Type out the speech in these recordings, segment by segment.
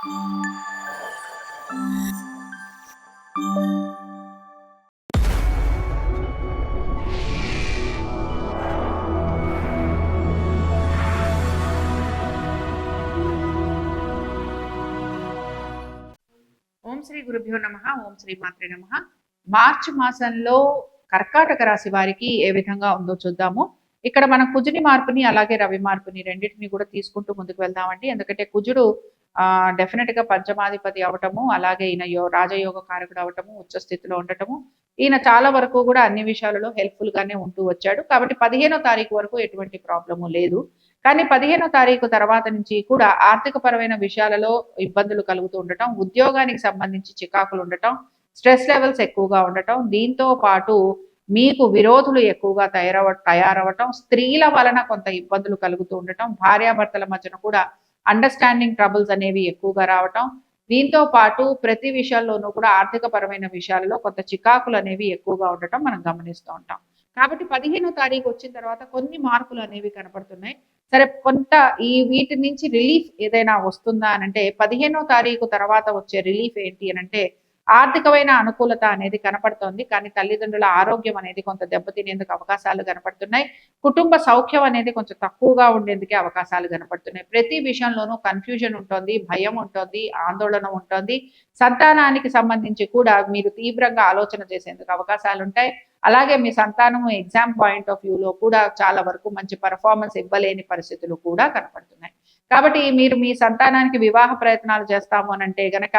ఓం శ్రీ గురుభ్యో నమ ఓం శ్రీ మాత్రే నమ. మార్చి మాసంలో కర్కాటక రాశి వారికి ఏ విధంగా ఉందో చూద్దాము. ఇక్కడ మనం కుజుని మార్పుని అలాగే రవి మార్పుని రెండింటిని కూడా తీసుకుంటూ ముందుకు వెళ్దామండి. ఎందుకంటే కుజుడు డెఫినెట్గా పంచమాధిపతి అవటము అలాగే ఈయన యో రాజయోగ కారకుడు అవటము ఉచ్చ స్థితిలో ఉండటము ఈయన చాలా వరకు కూడా అన్ని విషయాలలో హెల్ప్ఫుల్ గానే ఉంటూ వచ్చాడు. కాబట్టి పదిహేనో తారీఖు వరకు ఎటువంటి ప్రాబ్లము లేదు. కానీ పదిహేనో తారీఖు తర్వాత నుంచి కూడా ఆర్థిక పరమైన విషయాలలో ఇబ్బందులు కలుగుతూ ఉండటం ఉద్యోగానికి సంబంధించి చికాకులు ఉండటం స్ట్రెస్ లెవెల్స్ ఎక్కువగా ఉండటం దీంతో పాటు మీకు విరోధులు ఎక్కువగా తయారవ తయారవటం స్త్రీల వలన కొంత ఇబ్బందులు కలుగుతూ ఉండటం భార్యాభర్తల మధ్యన కూడా అండర్స్టాండింగ్ ట్రబుల్స్ అనేవి ఎక్కువగా రావటం దీంతో పాటు ప్రతి విషయాల్లోనూ కూడా ఆర్థిక పరమైన విషయాలలో కొంత చికాకులు అనేవి ఎక్కువగా ఉండటం మనం గమనిస్తూ ఉంటాం. కాబట్టి పదిహేనో తారీఖు వచ్చిన తర్వాత కొన్ని మార్పులు అనేవి కనపడుతున్నాయి. సరే కొంత ఈ వీటి నుంచి రిలీఫ్ ఏదైనా వస్తుందా అని అంటే పదిహేనో తారీఖు తర్వాత వచ్చే రిలీఫ్ ఏంటి అని అంటే ఆర్థికమైన అనుకూలత అనేది కనపడుతోంది. కానీ తల్లిదండ్రుల ఆరోగ్యం అనేది కొంత దెబ్బతినేందుకు అవకాశాలు కనపడుతున్నాయి. కుటుంబ సౌఖ్యం అనేది కొంచెం తక్కువగా ఉండేందుకే అవకాశాలు కనపడుతున్నాయి. ప్రతి విషయంలోనూ కన్ఫ్యూజన్ ఉంటుంది భయం ఉంటుంది ఆందోళన ఉంటుంది. సంతానానికి సంబంధించి కూడా మీరు తీవ్రంగా ఆలోచన చేసేందుకు అవకాశాలు ఉంటాయి. అలాగే మీ సంతానం ఎగ్జామ్ పాయింట్ ఆఫ్ వ్యూలో కూడా చాలా వరకు మంచి పర్ఫార్మెన్స్ ఇవ్వలేని పరిస్థితులు కూడా కనపడుతున్నాయి. కాబట్టి మీరు మీ సంతానానికి వివాహ ప్రయత్నాలు చేస్తాము అని అంటే గనక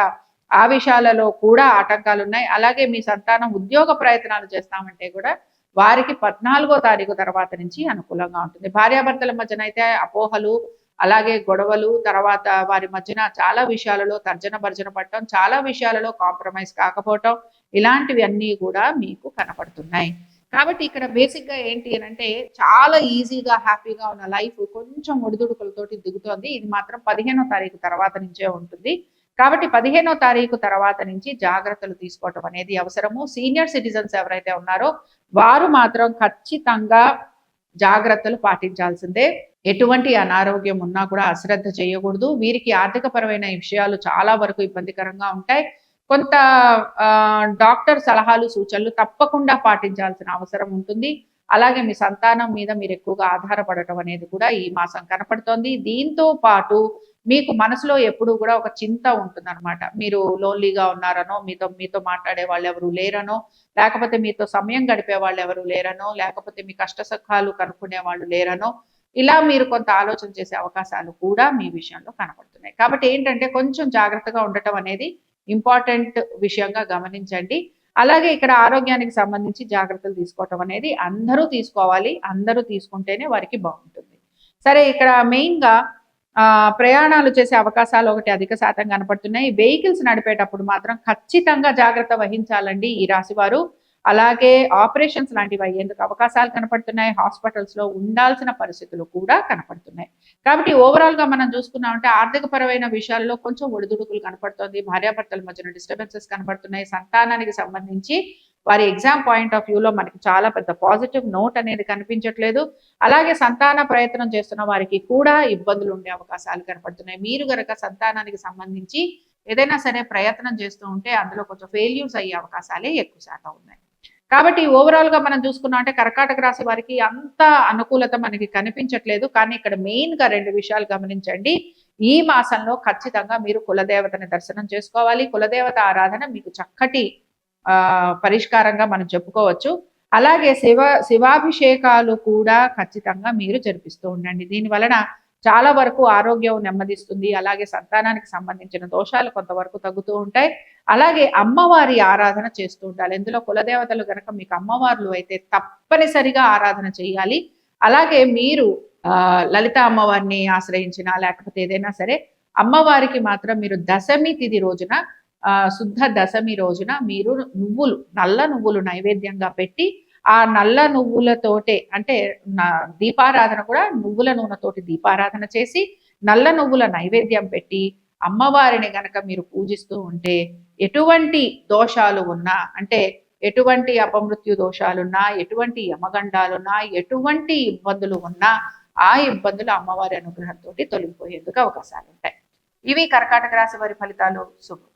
ఆ విషయాలలో కూడా ఆటంకాలు ఉన్నాయి అలాగే మీ సంతానం ఉద్యోగ ప్రయత్నాలు చేస్తామంటే కూడా వారికి పద్నాలుగో తారీఖు తర్వాత నుంచి అనుకూలంగా ఉంటుంది. భార్యాభర్తల మధ్యన అయితే అపోహలు అలాగే గొడవలు తర్వాత వారి మధ్యన చాలా విషయాలలో తర్జన భర్జన పడటం చాలా విషయాలలో కాంప్రమైజ్ కాకపోవటం ఇలాంటివి అన్నీ కూడా మీకు కనపడుతున్నాయి. కాబట్టి ఇక్కడ బేసిక్గా ఏంటి అని అంటే చాలా ఈజీగా హ్యాపీగా ఉన్న లైఫ్ కొంచెం ఒడిదుడుకులతోటి దిగుతోంది. ఇది మాత్రం పదిహేనో తారీఖు తర్వాత నుంచే ఉంటుంది. కాబట్టి పదిహేనో తారీఖు తర్వాత నుంచి జాగ్రత్తలు తీసుకోవటం అనేది అవసరము. సీనియర్ సిటిజన్స్ ఎవరైతే ఉన్నారో వారు మాత్రం ఖచ్చితంగా జాగ్రత్తలు పాటించాల్సిందే. ఎటువంటి అనారోగ్యం ఉన్నా కూడా అశ్రద్ధ చేయకూడదు. వీరికి ఆర్థికపరమైన విషయాలు చాలా వరకు ఇబ్బందికరంగా ఉంటాయి. కొంత డాక్టర్ సలహాలు సూచనలు తప్పకుండా పాటించాల్సిన అవసరం ఉంటుంది. అలాగే మీ సంతానం మీద మీరు ఎక్కువగా ఆధారపడటం అనేది కూడా ఈ మాసం కనపడుతోంది. దీంతో పాటు మీకు మనసులో ఎప్పుడు కూడా ఒక చింత ఉంటుంది అనమాట మీరు లోన్లీగా ఉన్నారనో మీతో మీతో మాట్లాడే వాళ్ళు ఎవరు లేరనో లేకపోతే మీతో సమయం గడిపే వాళ్ళు ఎవరు లేరనో లేకపోతే మీ కష్ట సుఖాలు కనుక్కునే వాళ్ళు లేరనో ఇలా మీరు కొంత ఆలోచన చేసే అవకాశాలు కూడా మీ విషయంలో కనపడుతున్నాయి కాబట్టి ఏంటంటే కొంచెం జాగ్రత్తగా ఉండటం అనేది ఇంపార్టెంట్ విషయంగా గమనించండి. అలాగే ఇక్కడ ఆరోగ్యానికి సంబంధించి జాగ్రత్తలు తీసుకోవటం అనేది అందరూ తీసుకోవాలి అందరూ తీసుకుంటేనే వారికి బాగుంటుంది. సరే ఇక్కడ మెయిన్గా ప్రయాణాలు చేసే అవకాశాలు ఒకటి అధిక శాతం కనపడుతున్నాయి. వెహికల్స్ నడిపేటప్పుడు మాత్రం ఖచ్చితంగా జాగ్రత్త వహించాలండి ఈ రాశి వారు అలాగే ఆపరేషన్స్ లాంటివి అయ్యేందుకు అవకాశాలు కనపడుతున్నాయి. హాస్పిటల్స్లో ఉండాల్సిన పరిస్థితులు కూడా కనపడుతున్నాయి. కాబట్టి ఓవరాల్గా మనం చూసుకున్నామంటే ఆర్థిక పరమైన విషయాల్లో కొంచెం ఒడిదుడుకులు కనపడుతుంది. భార్యాభర్తల మధ్యన డిస్టర్బెన్సెస్ కనపడుతున్నాయి. సంతానానికి సంబంధించి వారి ఎగ్జామ్ పాయింట్ ఆఫ్ వ్యూలో మనకి చాలా పెద్ద పాజిటివ్ నోట్ అనేది కనిపించట్లేదు. అలాగే సంతాన ప్రయత్నం చేస్తున్న వారికి కూడా ఇబ్బందులు ఉండే అవకాశాలు కనపడుతున్నాయి. మీరు గనక సంతానానికి సంబంధించి ఏదైనా సరే ప్రయత్నం చేస్తూ ఉంటే అందులో కొంచెం ఫెయిల్యూర్స్ అయ్యే అవకాశాలే ఎక్కువ శాతం ఉన్నాయి. కాబట్టి ఓవరాల్గా మనం చూసుకున్నాం అంటే కర్కాటక రాశి వారికి అంత అనుకూలత మనకి కనిపించట్లేదు. కానీ ఇక్కడ మెయిన్గా రెండు విషయాలు గమనించండి. ఈ మాసంలో ఖచ్చితంగా మీరు కులదేవతని దర్శనం చేసుకోవాలి. కులదేవత ఆరాధన మీకు చక్కటి ఆ పరిష్కారంగా మనం చెప్పుకోవచ్చు. అలాగే శివ శివాభిషేకాలు కూడా ఖచ్చితంగా మీరు జరిపిస్తూ ఉండండి. దీని వలన చాలా వరకు ఆరోగ్యం నెమ్మదిస్తుంది. అలాగే సంతానానికి సంబంధించిన దోషాలు కొంతవరకు తగ్గుతూ ఉంటాయి. అలాగే అమ్మవారి ఆరాధన చేస్తూ ఉండాలి. ఇందులో కులదేవతలు కనుక మీకు అమ్మవార్లు అయితే తప్పనిసరిగా ఆరాధన చేయాలి. అలాగే మీరు ఆ లలిత అమ్మవారిని ఆశ్రయించిన లేకపోతే ఏదైనా సరే అమ్మవారికి మాత్రం మీరు దశమి తిది రోజున ఆ శుద్ధ దశమి రోజున మీరు నువ్వులు నల్ల నువ్వులు నైవేద్యంగా పెట్టి ఆ నల్ల నువ్వులతోటే అంటే దీపారాధన కూడా నువ్వుల నూనెతోటి దీపారాధన చేసి నల్ల నువ్వుల నైవేద్యం పెట్టి అమ్మవారిని గనక మీరు పూజిస్తూ ఉంటే ఎటువంటి దోషాలు ఉన్నా అంటే ఎటువంటి అపమృత్యు దోషాలున్నా ఎటువంటి యమగండాలున్నా ఎటువంటి ఇబ్బందులు ఉన్నా ఆ ఇబ్బందులు అమ్మవారి అనుగ్రహంతో తొలగిపోయేందుకు అవకాశాలు ఉంటాయి ఇవి కర్కాటక రాశి వారి ఫలితాలు. శుభం.